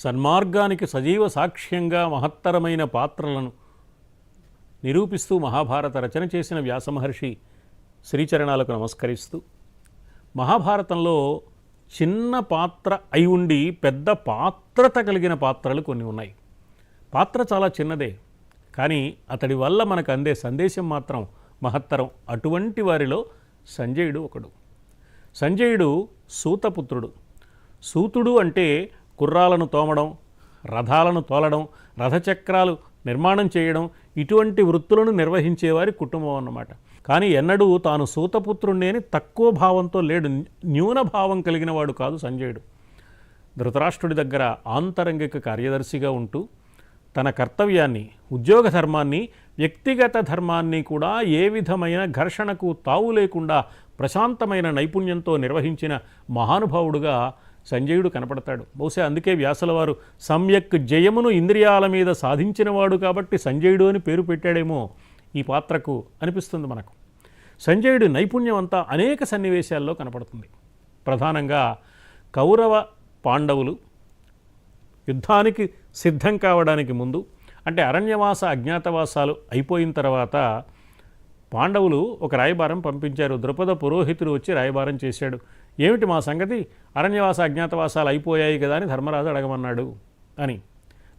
సన్మార్గానికి సజీవ సాక్ష్యంగా మహత్తరమైన పాత్రలను నిరూపిస్తూ మహాభారత రచన చేసిన వ్యాసమహర్షి శ్రీచరణాలకు నమస్కరిస్తూ మహాభారతంలో చిన్న పాత్ర అయి ఉండి పెద్ద పాత్రత కలిగిన పాత్రలు కొన్ని ఉన్నాయి. పాత్ర చాలా చిన్నదే కానీ అతడి వల్ల మనకు అందే సందేశం మాత్రం మహత్తరం. అటువంటి వారిలో సంజయుడు ఒకడు. సంజయుడు సూతపుత్రుడు. సూతుడు అంటే కుర్రాలను తోమడం రథాలను తోలడం రథచక్రాలు నిర్మాణం చేయడం ఇటువంటి వృత్తులను నిర్వహించేవారి కుటుంబం అన్నమాట. కానీ ఎన్నడూ తాను సూతపుత్రుణ్ణి అని తక్కువ భావంతో లేడు. న్యూన భావం కలిగిన వాడు కాదు సంజయుడు. ధృతరాష్ట్రుడి దగ్గర ఆంతరంగిక కార్యదర్శిగా ఉంటూ తన కర్తవ్యాన్ని ఉద్యోగ ధర్మాన్ని వ్యక్తిగత ధర్మాన్ని కూడా ఏ విధమైన ఘర్షణకు తావు లేకుండా ప్రశాంతమైన నైపుణ్యంతో నిర్వహించిన మహానుభావుడుగా సంజయుడు కనపడతాడు. బహుశా అందుకే వ్యాసుల వారు సమ్యక్ జయమును ఇంద్రియాల మీద సాధించినవాడు కాబట్టి సంజయుడు అని పేరు పెట్టాడేమో ఈ పాత్రకు అనిపిస్తుంది మనకు. సంజయుడి నైపుణ్యం అంతా అనేక సన్నివేశాల్లో కనపడుతుంది. ప్రధానంగా కౌరవ పాండవులు యుద్ధానికి సిద్ధం కావడానికి ముందు అంటే అరణ్యవాస అజ్ఞాతవాసాలు అయిపోయిన తర్వాత పాండవులు ఒక రాయబారం పంపించారు. ద్రుపద పురోహితుడు వచ్చి రాయబారం చేశాడు. ఏమిటి మా సంగతి? అరణ్యవాస అజ్ఞాతవాసాలు అయిపోయాయి కదా అని ధర్మరాజు అడగమన్నాడు అని.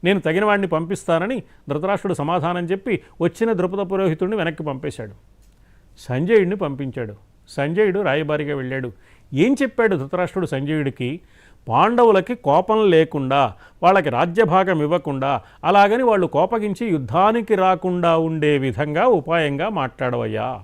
నేను తగిన వాడిని పంపిస్తానని ధృతరాష్ట్రుడు సమాధానం చెప్పి వచ్చిన ద్రుపద పురోహితుడిని వెనక్కి పంపేశాడు. సంజయుడిని పంపించాడు. సంజయుడు రాయబారిగా వెళ్ళాడు. ఏం చెప్పాడు ధృతరాష్ట్రుడు సంజయుడికి? పాండవులకి కోపం లేకుండా వాళ్ళకి రాజ్యభాగం ఇవ్వకుండా అలాగని వాళ్ళు కోపగించి యుద్ధానికి రాకుండా ఉండే విధంగా ఉపాయంగా మాట్లాడవయ్యా.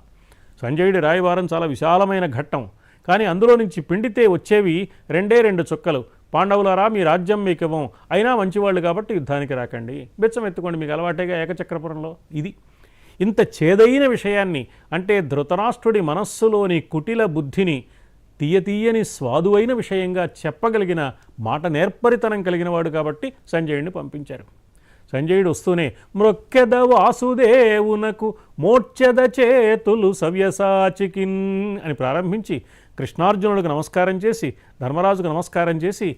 సంజయుడి రాయబారం చాలా విశాలమైన ఘట్టం. కానీ అందులో నుంచి పిండితే వచ్చేవి రెండే రెండు చుక్కలు. పాండవులారా మీ రాజ్యం మీకు ఇవ్వం అయినా మంచివాళ్ళు కాబట్టి యుద్ధానికి రాకండి. బెచ్చం ఎత్తుకోండి మీకు అలవాటేగా ఏకచక్రపురంలో. ఇది. ఇంత చేదైన విషయాన్ని అంటే ధృతరాష్ట్రుడి మనస్సులోని కుటిల బుద్ధిని తీయతీయని స్వాదువైన విషయంగా చెప్పగలిగిన మాట నేర్పరితనం కలిగిన వాడు కాబట్టి సంజయుడిని పంపించారు. సంజయుడు వస్తూనే మృక్కెద వాసుదేవునకు మోర్చెద చేతులు సవ్యసాచికిన్ అని ప్రారంభించి కృష్ణార్జునుడికి నమస్కారం చేసి ధర్మరాజుకు నమస్కారం చేసి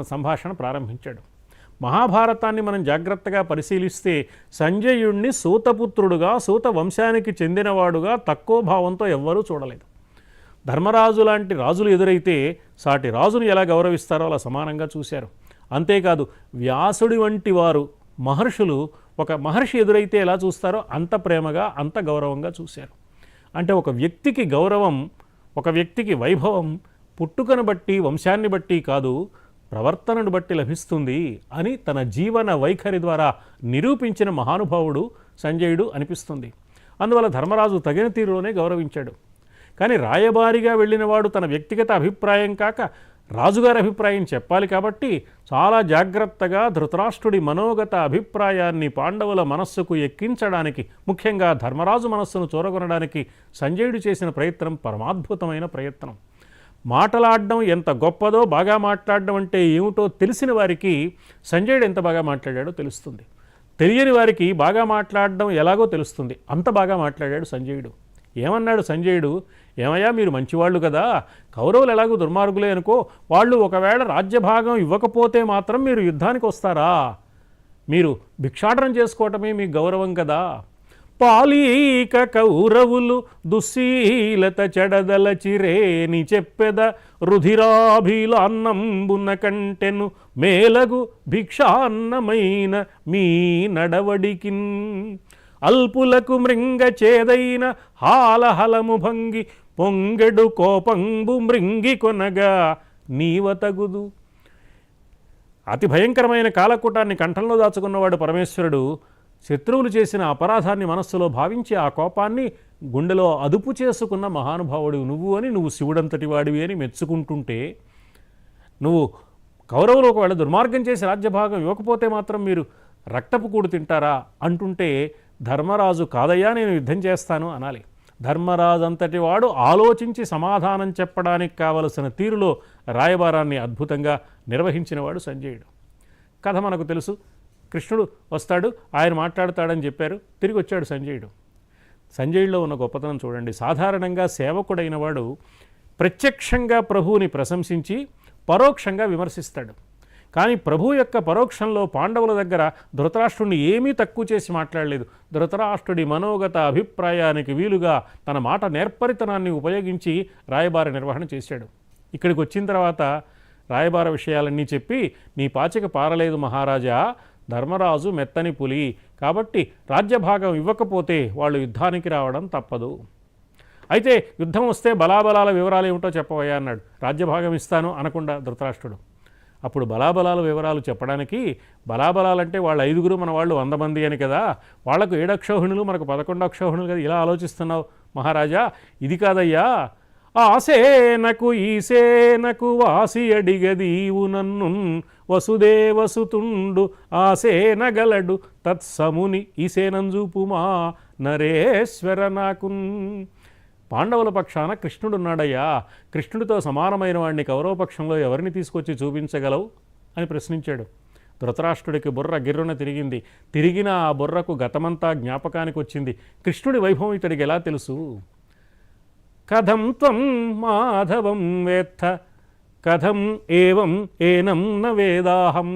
సంభాషణ ప్రారంభించాడు. మహాభారతాన్ని మనం జాగ్రత్తగా పరిశీలిస్తే సంజయుణ్ణి సూతపుత్రుడుగా సూత వంశానికి చెందినవాడుగా తక్కువ భావంతో ఎవ్వరూ చూడలేదు. ధర్మరాజు లాంటి రాజులు ఎదురైతే సాటి రాజును ఎలా గౌరవిస్తారో అలా సమానంగా చూశారు. అంతేకాదు వ్యాసుడి వంటి వారు మహర్షులు ఒక మహర్షి ఎదురైతే ఎలా చూస్తారో అంత ప్రేమగా అంత గౌరవంగా చూశారు. అంటే ఒక వ్యక్తికి గౌరవం ఒక వ్యక్తికి వైభవం పుట్టుకను బట్టి వంశాన్ని బట్టి కాదు ప్రవర్తనను బట్టి లభిస్తుంది అని తన జీవన వైఖరి ద్వారా నిరూపించిన మహానుభావుడు సంజయుడు అనిపిస్తుంది. అందువల్ల ధర్మరాజు తగిన తీరులోనే గౌరవించాడు. కానీ రాయబారిగా వెళ్ళినవాడు తన వ్యక్తిగత అభిప్రాయం కాక రాజుగారి అభిప్రాయం చెప్పాలి కాబట్టి చాలా జాగ్రత్తగా ధృతరాష్ట్రుడి మనోగత అభిప్రాయాన్ని పాండవుల మనస్సుకు ఎక్కించడానికి ముఖ్యంగా ధర్మరాజు మనస్సును చూరగొనడానికి సంజయుడు చేసిన ప్రయత్నం పరమాద్భుతమైన ప్రయత్నం. మాటలాడడం ఎంత గొప్పదో బాగా మాట్లాడడం అంటే ఏమిటో తెలిసిన వారికి సంజయుడు ఎంత బాగా మాట్లాడాడో తెలుస్తుంది. తెలియని వారికి బాగా మాట్లాడడం ఎలాగో తెలుస్తుంది. అంత బాగా మాట్లాడాడు సంజయుడు. ఏమన్నాడు సంజయుడు? ఏమయ్యా మీరు మంచివాళ్ళు కదా. కౌరవులు ఎలాగో దుర్మార్గులే అనుకో వాళ్ళు ఒకవేళ రాజ్యభాగం ఇవ్వకపోతే మాత్రం మీరు యుద్ధానికి వస్తారా? మీరు భిక్షాటనం చేసుకోవటమే మీ గౌరవం కదా. పాలీక కౌరవులు దుశ్శీలత చెడదలచిరేని చెప్పెద రుధిరాభిల అన్నంబున కంటెను మేలగు భిక్షాన్నమైన మీ నడవడికిన్. అల్పులకు మృంగ చేదైన హాలహలము భంగి పొంగెడు కోపంబు మృంగి కొనగా నీవతగుదు. అతి భయంకరమైన కాలకూటాన్ని కంఠంలో దాచుకున్నవాడు పరమేశ్వరుడు శత్రువులు చేసిన అపరాధాన్ని మనస్సులో భావించి ఆ కోపాన్ని గుండెలో అదుపు చేసుకున్న మహానుభావుడు నువ్వు అని నువ్వు శివుడంతటి వాడివి అని మెచ్చుకుంటుంటే నువ్వు కౌరవులు ఒకవేళ దుర్మార్గం చేసి రాజ్యభాగం ఇవ్వకపోతే మాత్రం మీరు రక్తపు కూడు తింటారా అంటుంటే ధర్మరాజు కాదయ్యా నేను యుద్ధం చేస్తాను అనాలి. ధర్మరాజంతటి వాడు ఆలోచించి సమాధానం చెప్పడానికి కావలసిన తీరులో రాయబారాన్ని అద్భుతంగా నిర్వహించినవాడు సంజయుడు. కథ మనకు తెలుసు. కృష్ణుడు వస్తాడు ఆయన మాట్లాడతాడని చెప్పారు. తిరిగి వచ్చాడు సంజయుడు. సంజయుడిలో ఉన్న గొప్పతనం చూడండి. సాధారణంగా సేవకుడైన వాడు ప్రత్యక్షంగా ప్రభువుని ప్రశంసించి పరోక్షంగా విమర్శిస్తాడు. కానీ ప్రభు యొక్క పరోక్షంలో పాండవుల దగ్గర ధృతరాష్ట్రుడిని ఏమీ తక్కువ చేసి మాట్లాడలేదు. ధృతరాష్ట్రుడి మనోగత అభిప్రాయానికి వీలుగా తన మాట నేర్పరితనాన్ని ఉపయోగించి రాయబార నిర్వహణ చేశాడు. ఇక్కడికి వచ్చిన తర్వాత రాయబార విషయాలన్నీ చెప్పి నీ పాచిక పారలేదు మహారాజా ధర్మరాజు మెత్తని పులి. కాబట్టి రాజ్యభాగం ఇవ్వకపోతే వాళ్ళు యుద్ధానికి రావడం తప్పదు. అయితే యుద్ధం వస్తే బలాబలాల వివరాలు ఏమిటో చెప్పవయ్యా అన్నాడు. రాజ్యభాగం ఇస్తాను అనకుండా ధృతరాష్ట్రుడు. అప్పుడు బలాబలాల వివరాలు చెప్పడానికి బలాబలాలంటే వాళ్ళ ఐదుగురు మన వాళ్ళు వంద మంది అని కదా. వాళ్ళకు ఏడక్షోహిణులు మనకు పదకొండక్షోహిణులు కదా. ఇలా ఆలోచిస్తున్నావు మహారాజా. ఇది కాదయ్యా. ఆ సేనకు ఈ సేనకు వాసి అడిగదీవు నన్ను. వసుదేవసుతుండు ఆ సేన గలడు తత్సముని. ఈ సేనంజూపుమా నరేశ్వర నాకున్. పాండవుల పక్షాన కృష్ణుడున్నాడయ్యా కృష్ణుడితో సమానమైన వాడిని కౌరవపక్షంలో ఎవరిని తీసుకొచ్చి చూపించగలవు? అని ప్రశ్నించాడు. ధృతరాష్ట్రుడికి బుర్ర గిర్రున తిరిగింది. తిరిగిన ఆ బుర్రకు గతమంతా జ్ఞాపకానికి వచ్చింది. కృష్ణుడి వైభవం ఇతడికి ఎలా తెలుసు? కథం త్వం మాధవం వేత్త కథం ఏవం ఏనం న వేదాహం.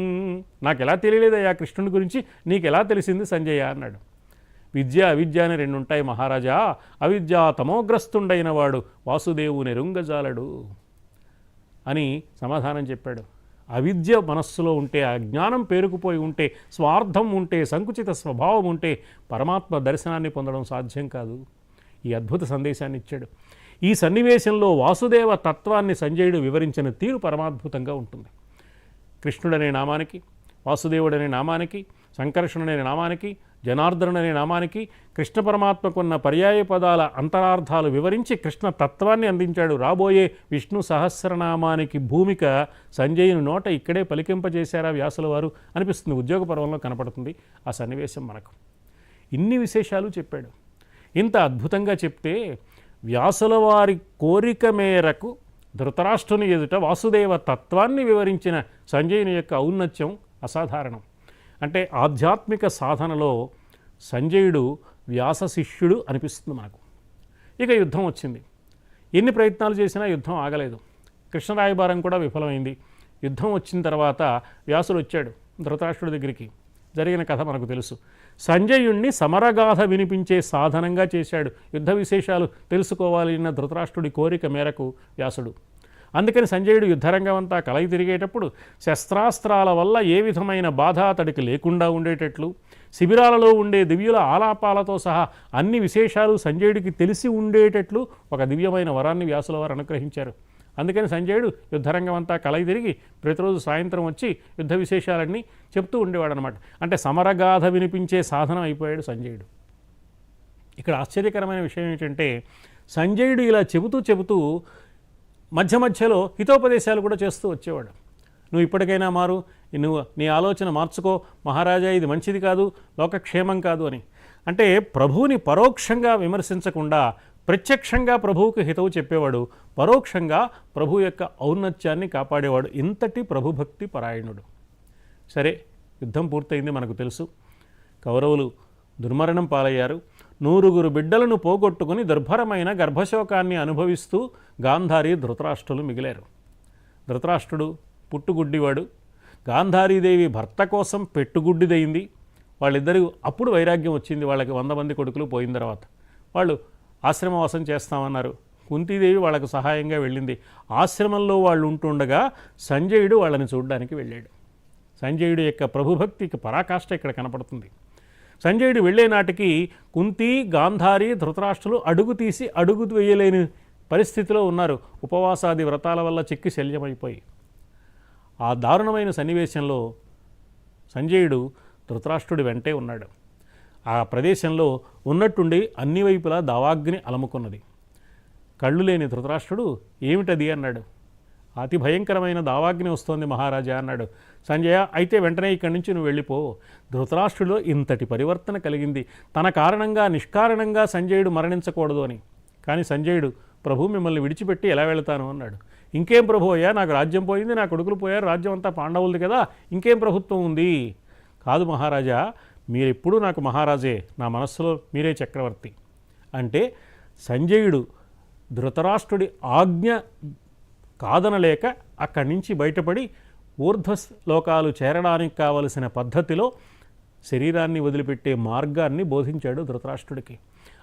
నాకు ఎలా తెలియలేదయ్యా కృష్ణుడి గురించి? నీకు ఎలా తెలిసింది సంజయ? అన్నాడు. విద్య అవిద్య అని రెండు ఉంటాయి మహారాజా. అవిద్య తమోగ్రస్తుండైన వాడు వాసుదేవుని రుంగజాలడు అని సమాధానం చెప్పాడు. అవిద్య మనస్సులో ఉంటే అజ్ఞానం పేరుకుపోయి ఉంటే స్వార్థం ఉంటే సంకుచిత స్వభావం ఉంటే పరమాత్మ దర్శనాన్ని పొందడం సాధ్యం కాదు. ఈ అద్భుత సందేశాన్ని ఇచ్చాడు ఈ సన్నివేశంలో వాసుదేవ తత్వాన్ని సంజయుడు వివరించిన తీరు పరమాద్భుతంగా ఉంటుంది. కృష్ణుడనే నామానికి వాసుదేవుడనే నామానికి సంకర్షణుడనే నామానికి జనార్దనుడనే నామానికి కృష్ణ పరమాత్మకున్న పర్యాయ పదాల అంతరార్థాలు వివరించి కృష్ణ తత్వాన్ని అందించాడు రాబోయే విష్ణు సహస్రనామానికి భూమిక సంజయుని నోట ఇక్కడే పలికింపజేశారా వ్యాసుల వారు? అనిపిస్తుంది. ఉద్యోగ పర్వంలో కనపడుతుంది. ఆ సన్నివేశం మనకు. ఇన్ని విశేషాలు చెప్పాడు. ఇంత అద్భుతంగా చెప్తే వ్యాసుల వారి కోరిక మేరకు ధృతరాష్ట్రుని ఎదుట వాసుదేవ తత్వాన్ని వివరించిన సంజయుని యొక్క ఔన్నత్యం అసాధారణం. అంటే ఆధ్యాత్మిక సాధనలో సంజయుడు వ్యాస శిష్యుడు అనిపిస్తుంది మనకు. ఇక యుద్ధం వచ్చింది. ఎన్ని ప్రయత్నాలు చేసినా యుద్ధం ఆగలేదు. కృష్ణరాయబారం కూడా విఫలమైంది. యుద్ధం వచ్చిన తర్వాత వ్యాసుడు వచ్చాడు ధృతరాష్ట్రుడి దగ్గరికి. జరిగిన కథ మనకు తెలుసు. సంజయుణ్ణి సమరగాథ వినిపించే సాధనంగా చేశాడు. యుద్ధ విశేషాలు తెలుసుకోవాలి అన్న ధృతరాష్ట్రుడి కోరిక మేరకు వ్యాసుడు. అందుకని సంజయుడు యుద్ధరంగం అంతా కలయి తిరిగేటప్పుడు శస్త్రాస్త్రాల వల్ల ఏ విధమైన బాధ అతడికి లేకుండా ఉండేటట్లు శిబిరాలలో ఉండే దివ్యుల ఆలాపాలతో సహా అన్ని విశేషాలు సంజయుడికి తెలిసి ఉండేటట్లు ఒక దివ్యమైన వరాన్ని వ్యాసుల వారు అనుగ్రహించారు. అందుకని సంజయుడు యుద్ధరంగం అంతా కలయి తిరిగి ప్రతిరోజు సాయంత్రం వచ్చి యుద్ధ విశేషాలన్నీ చెప్తూ ఉండేవాడు అనమాట అంటే సమరగాథ వినిపించే సాధనం అయిపోయాడు సంజయుడు. ఇక్కడ ఆశ్చర్యకరమైన విషయం ఏంటంటే సంజయుడు ఇలా చెబుతూ చెబుతూ మధ్య మధ్యలో హితోపదేశాలు కూడా చేస్తూ వచ్చేవాడు. నువ్వు ఇప్పటికైనా మారు నువ్వు నీ ఆలోచన మార్చుకో మహారాజా ఇది మంచిది కాదు లోకక్షేమం కాదు అని. అంటే ప్రభువుని పరోక్షంగా విమర్శించకుండా ప్రత్యక్షంగా ప్రభువుకు హితవు చెప్పేవాడు పరోక్షంగా ప్రభు యొక్క ఔన్నత్యాన్ని కాపాడేవాడు ఇంతటి ప్రభుభక్తి పరాయణుడు. సరే యుద్ధం పూర్తయింది మనకు తెలుసు. కౌరవులు దుర్మరణం పాలయ్యారు. నూరుగురు బిడ్డలను పోగొట్టుకుని దుర్భరమైన గర్భశోకాన్ని అనుభవిస్తూ గాంధారి ధృతరాష్ట్రులు మిగిలారు. ధృతరాష్ట్రుడు పుట్టుగుడ్డివాడు. గాంధారీదేవి భర్త కోసం పెట్టుగుడ్డిదైంది. వాళ్ళిద్దరూ అప్పుడు వైరాగ్యం వచ్చింది. వాళ్ళకి వంద మంది కొడుకులు పోయిన తర్వాత వాళ్ళు ఆశ్రమవాసం చేస్తామన్నారు. కుంతీదేవి వాళ్ళకు సహాయంగా వెళ్ళింది. ఆశ్రమంలో వాళ్ళు ఉంటుండగా సంజయుడు వాళ్ళని చూడడానికి వెళ్ళాడు. సంజయుడు యొక్క ప్రభుభక్తికి పరాకాష్ట ఇక్కడ కనపడుతుంది. సంజయుడు వెళ్ళే నాటికి కుంతి గాంధారి ధృతరాష్ట్రులు అడుగు తీసి అడుగు వేయలేని పరిస్థితిలో ఉన్నారు. ఉపవాసాది వ్రతాల వల్ల చిక్కి శల్యమైపోయి. ఆ దారుణమైన సన్నివేశంలో సంజయుడు ధృతరాష్ట్రుడి వెంటే ఉన్నాడు. ఆ ప్రదేశంలో ఉన్నట్టుండి అన్ని వైపులా దావాగ్ని అలముకున్నది. కళ్ళు లేని ధృతరాష్ట్రుడు ఏమిటది? అన్నాడు. అతి భయంకరమైన దావాగ్ని వస్తోంది మహారాజా అన్నాడు. సంజయ అయితే వెంటనే ఇక్కడి నుంచి నువ్వు వెళ్ళిపో. ధృతరాష్ట్రులో ఇంతటి పరివర్తన కలిగింది. తన కారణంగా నిష్కారణంగా సంజయుడు మరణించకూడదు అని. కానీ సంజయుడు ప్రభు మిమ్మల్ని విడిచిపెట్టి ఎలా వెళతాను అన్నాడు. ఇంకేం ప్రభు అయ్యా నాకు రాజ్యం పోయింది నా కొడుకులు పోయారు రాజ్యం అంతా పాండవులది కదా ఇంకేం ప్రభుత్వం ఉంది? కాదు మహారాజా మీరెప్పుడూ నాకు మహారాజే నా మనస్సులో మీరే చక్రవర్తి. అంటే సంజయుడు ధృతరాష్ట్రుడి ఆజ్ఞ కాదనలేక అక్కడి నుంచి బయటపడి ఊర్ధ్వశ్లోకాలు చేరడానికి కావలసిన పద్ధతిలో శరీరాన్ని వదిలిపెట్టే మార్గాన్ని బోధించాడు ధృతరాష్ట్రుడికి.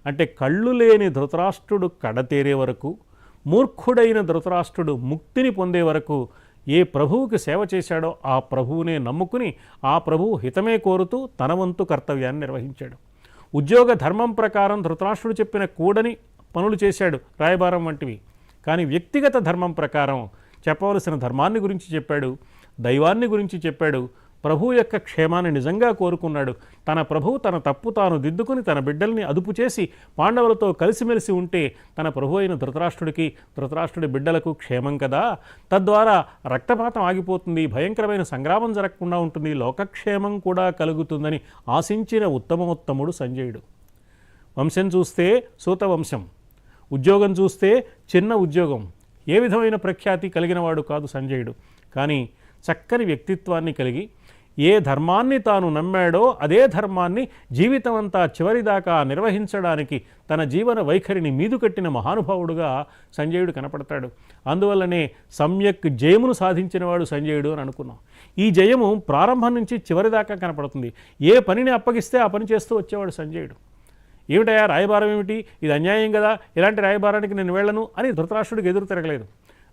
అంటే కళ్ళు లేని ధృతరాష్ట్రుడు కడతేరే వరకు మూర్ఖుడైన ధృతరాష్ట్రుడు ముక్తిని పొందే వరకు ఏ ప్రభువుకి సేవ చేశాడో ఆ ప్రభువునే నమ్ముకుని ఆ ప్రభువు హితమే కోరుతూ తన వంతు కర్తవ్యాన్ని నిర్వహించాడు. ఉద్యోగ ధర్మం ప్రకారం ధృతరాష్ట్రుడు చెప్పిన కూడని పనులు చేశాడు రాయబారం వంటివి. కానీ వ్యక్తిగత ధర్మం ప్రకారం చెప్పవలసిన ధర్మాన్ని గురించి చెప్పాడు దైవాన్ని గురించి చెప్పాడు ప్రభువు యొక్క క్షేమాన్ని నిజంగా కోరుకున్నాడు. తన ప్రభువు తన తప్పు తాను దిద్దుకుని తన బిడ్డల్ని అదుపు చేసి పాండవులతో కలిసిమెలిసి ఉంటే తన ప్రభు అయిన ధృతరాష్ట్రుడికి ధృతరాష్ట్రుడి బిడ్డలకు క్షేమం కదా? తద్వారా రక్తపాతం ఆగిపోతుంది భయంకరమైన సంగ్రామం జరగకుండా ఉంటుంది లోకక్షేమం కూడా కలుగుతుందని ఆశించిన ఉత్తమోత్తముడు సంజయుడు. వంశం చూస్తే సూతవంశం. ఉద్యోగం చూస్తే చిన్న ఉద్యోగం. ఏ విధమైన ప్రఖ్యాతి కలిగినవాడు కాదు సంజయుడు. కానీ చక్కని వ్యక్తిత్వాన్ని కలిగి ఏ ధర్మాన్ని తాను నమ్మాడో అదే ధర్మాన్ని జీవితమంతా చివరిదాకా నిర్వహించడానికి తన జీవన వైఖరిని మీదు కట్టిన మహానుభావుడుగా సంజయుడు కనపడతాడు. అందువల్లనే సమ్యక్ జయమును సాధించినవాడు సంజయుడు అని అనుకున్నాం. ఈ జయము ప్రారంభం నుంచి చివరిదాకా కనపడుతుంది. ఏ పనిని అప్పగిస్తే ఆ పని చేస్తూ వచ్చేవాడు సంజయుడు. ఏమిటయా రాయబారం ఏమిటి? ఇది అన్యాయం కదా? ఇలాంటి రాయబారానికి నేను వెళ్ళను అని ధృతరాష్ట్రుడికి ఎదురు తిరగలేదు.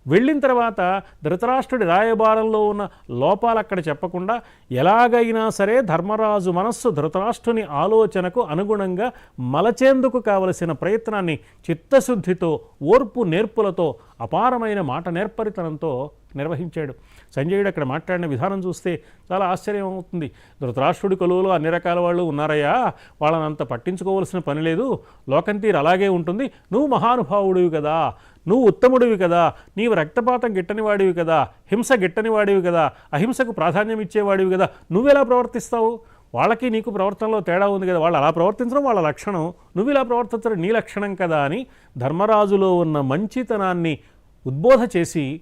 వెళ్ళిన తర్వాత ధృతరాష్ట్రుడి రాయబారంలో ఉన్న లోపాలు అక్కడ చెప్పకుండా ఎలాగైనా సరే ధర్మరాజు మనస్సు ధృతరాష్ట్రుని ఆలోచనకు అనుగుణంగా మలచేందుకు కావలసిన ప్రయత్నాన్ని చిత్తశుద్ధితో ఓర్పు నేర్పులతో అపారమైన మాట నేర్పరితనంతో నిర్వహించాడు. సంజయుడు అక్కడ మాట్లాడిన విధానం చూస్తే చాలా ఆశ్చర్యం అవుతుంది. ధృతరాష్ట్రుడి కొలువులో అన్ని రకాల వాళ్ళు ఉన్నారయ్యా. వాళ్ళని అంత పట్టించుకోవాల్సిన పని లేదు. లోకం తీరు అలాగే ఉంటుంది. నువ్వు మహానుభావుడివి కదా. నువ్వు ఉత్తముడివి కదా. నీవు రక్తపాతం గిట్టని వాడివి కదా. హింస గిట్టని వాడివి కదా. అహింసకు ప్రాధాన్యం ఇచ్చేవాడివి కదా. నువ్వెలా ప్రవర్తిస్తావు? వాళ్ళకి నీకు ప్రవర్తనలో తేడా ఉంది కదా. వాళ్ళు అలా ప్రవర్తించడం వాళ్ళ లక్షణం. నువ్వు ఇలా ప్రవర్తించడం నీ లక్షణం కదా అని ధర్మరాజులో ఉన్న మంచితనాన్ని ఉద్బోధ చేసి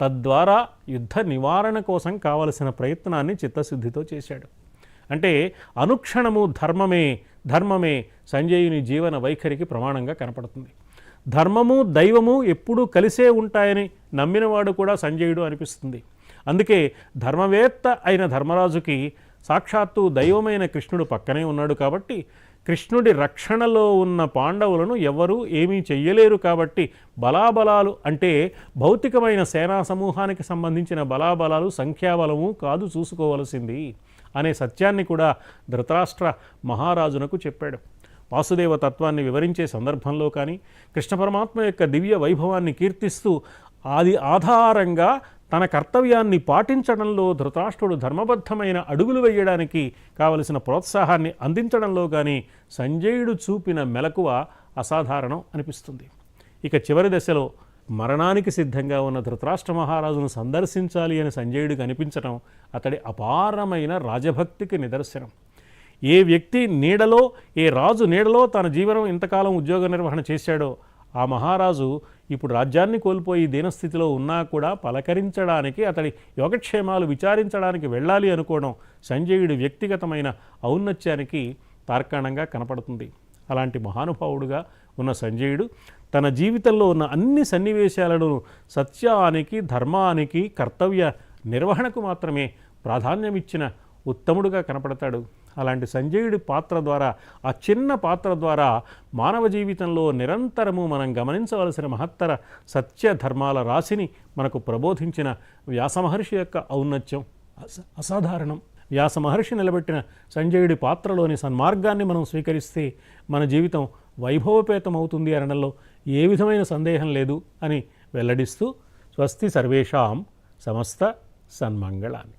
తద్వారా యుద్ధ నివారణ కోసం కావలసిన ప్రయత్నాన్ని చిత్తశుద్ధితో చేశాడు. అంటే అనుక్షణము ధర్మమే ధర్మమే సంజయుని జీవన వైఖరికి ప్రమాణంగా కనపడుతుంది. ధర్మము దైవము ఎప్పుడూ కలిసే ఉంటాయని నమ్మినవాడు కూడా సంజయుడు అనిపిస్తుంది. అందుకే ధర్మవేత్త అయిన ధర్మరాజుకి సాక్షాత్తు దైవమైన కృష్ణుడు పక్కనే ఉన్నాడు కాబట్టి కృష్ణుడి రక్షణలో ఉన్న పాండవులను ఎవరూ ఏమీ చెయ్యలేరు కాబట్టి బలాబలాలు అంటే భౌతికమైన సేనా సమూహానికి సంబంధించిన బలాబలాలు సంఖ్యాబలము కాదు చూసుకోవలసింది అనే సత్యాన్ని కూడా ధృతరాష్ట్ర మహారాజునకు చెప్పాడు. వాసుదేవ తత్వాన్ని వివరించే సందర్భంలో కానీ కృష్ణ పరమాత్మ యొక్క దివ్య వైభవాన్ని కీర్తిస్తూ అది ఆధారంగా తన కర్తవ్యాన్ని పాటించడంలో ధృతరాష్ట్రుడు ధర్మబద్ధమైన అడుగులు వేయడానికి కావలసిన ప్రోత్సాహాన్ని అందించడంలో కానీ సంజయుడు చూపిన మెలకువ అసాధారణం అనిపిస్తుంది. ఇక చివరి దశలో మరణానికి సిద్ధంగా ఉన్న ధృతరాష్ట్ర మహారాజును సందర్శించాలి అని సంజయుడికి అనిపించడం అతడి అపారమైన రాజభక్తికి నిదర్శనం. ఏ వ్యక్తి నీడలో ఏ రాజు నీడలో తన జీవనం ఇంతకాలం ఉద్యోగ నిర్వహణ చేశాడో ఆ మహారాజు ఇప్పుడు రాజ్యాన్ని కోల్పోయి దీనస్థితిలో ఉన్నా కూడా పలకరించడానికి అతడి యోగక్షేమాలు విచారించడానికి వెళ్ళాలి అనుకోవడం సంజయుడి వ్యక్తిగతమైన ఔన్నత్యానికి తార్కాణంగా కనపడుతుంది. అలాంటి మహానుభావుడుగా ఉన్న సంజయుడు తన జీవితంలో ఉన్న అన్ని సన్నివేశాలను సత్యానికి ధర్మానికి కర్తవ్య నిర్వహణకు మాత్రమే ప్రాధాన్యమిచ్చిన ఉత్తముడుగా కనపడతాడు. అలాంటి సంజయుడి పాత్ర ద్వారా ఆ చిన్న పాత్ర ద్వారా మానవ జీవితంలో నిరంతరము మనం గమనించవలసిన మహత్తర సత్య ధర్మాల రాశిని మనకు ప్రబోధించిన వ్యాసమహర్షి యొక్క ఔన్నత్యం. అస- అసాధారణం. వ్యాస మహర్షి నిలబెట్టిన సంజయుడి పాత్రలోని సన్మార్గాన్ని మనం స్వీకరిస్తే మన జీవితం వైభవపేతం అవుతుంది అనడంలో ఏ విధమైన సందేహం లేదు అని వెల్లడిస్తూ స్వస్తి సర్వేషాం సమస్త సన్మంగళాన్ని